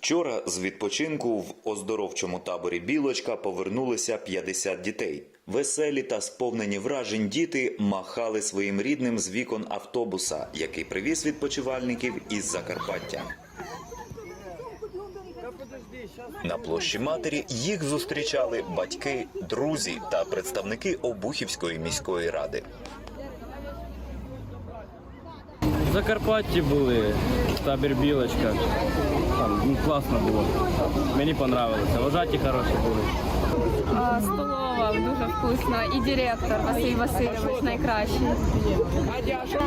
Вчора з відпочинку в оздоровчому таборі Білочка повернулися 50 дітей. Веселі та сповнені вражень діти махали своїм рідним з вікон автобуса, який привіз відпочивальників із Закарпаття. На площі матері їх зустрічали батьки, друзі та представники Обухівської міської ради. В Закарпатті були, табір Білочка. Там ну, класно було. Мені понравилося. Вважаті хороші були. А, Столова дуже вкусна. І директор Василь Васильович найкращий.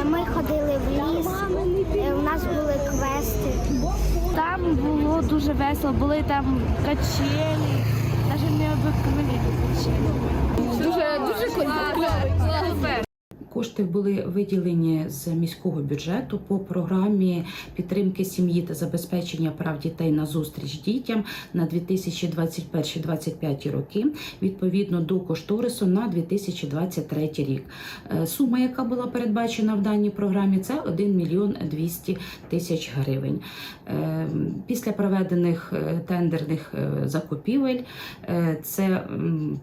Ми ходили в ліс, е, у нас були квести. Там було дуже весело, були там качелі, навіть не обикновені качелі. Кошти були виділені з міського бюджету по програмі підтримки сім'ї та забезпечення прав дітей на зустріч дітям на 2021-2025 роки, відповідно до кошторису на 2023 рік. Е, Сума, яка була передбачена в даній програмі, це 1 мільйон 200 тисяч гривень. Е, Після проведених е, тендерних закупівель це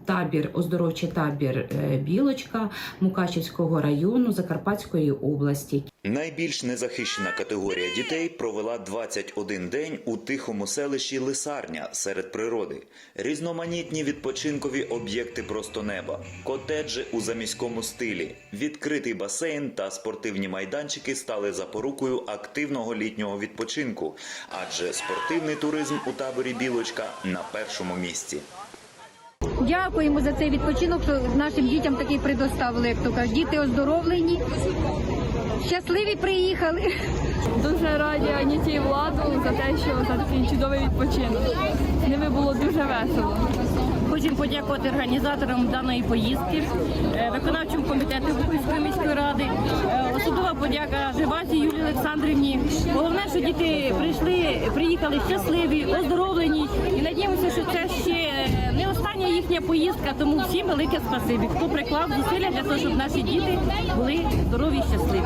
табір, оздоровчий табір Білочка Мукачівського району Закарпатської області. Найбільш незахищена категорія дітей провела 21 день у тихому селищі Лисарня серед природи. Різноманітні відпочинкові об'єкти просто неба, котеджі у заміському стилі, відкритий басейн та спортивні майданчики стали запорукою активного літнього відпочинку, адже спортивний туризм у таборі Білочка на першому місці. Дякуємо за цей відпочинок, що нашим дітям такий предоставили, як то кажуть. Діти оздоровлені, щасливі приїхали. Дуже раді Аніті і владу за те, що за такий чудовий відпочинок. З ними було дуже весело. Хочемо подякувати організаторам даної поїздки, е, виконавчому комітету Бухівської міської ради. Е, Особлива подяка Живасі Юлії Олександрівні. Головне, що діти прийшли, приїхали щасливі, оздоровлені і надіємося, що це їхня поїздка. Тому всім велике спасибі, хто приклав зусилля для того, щоб наші діти були здорові і щасливі.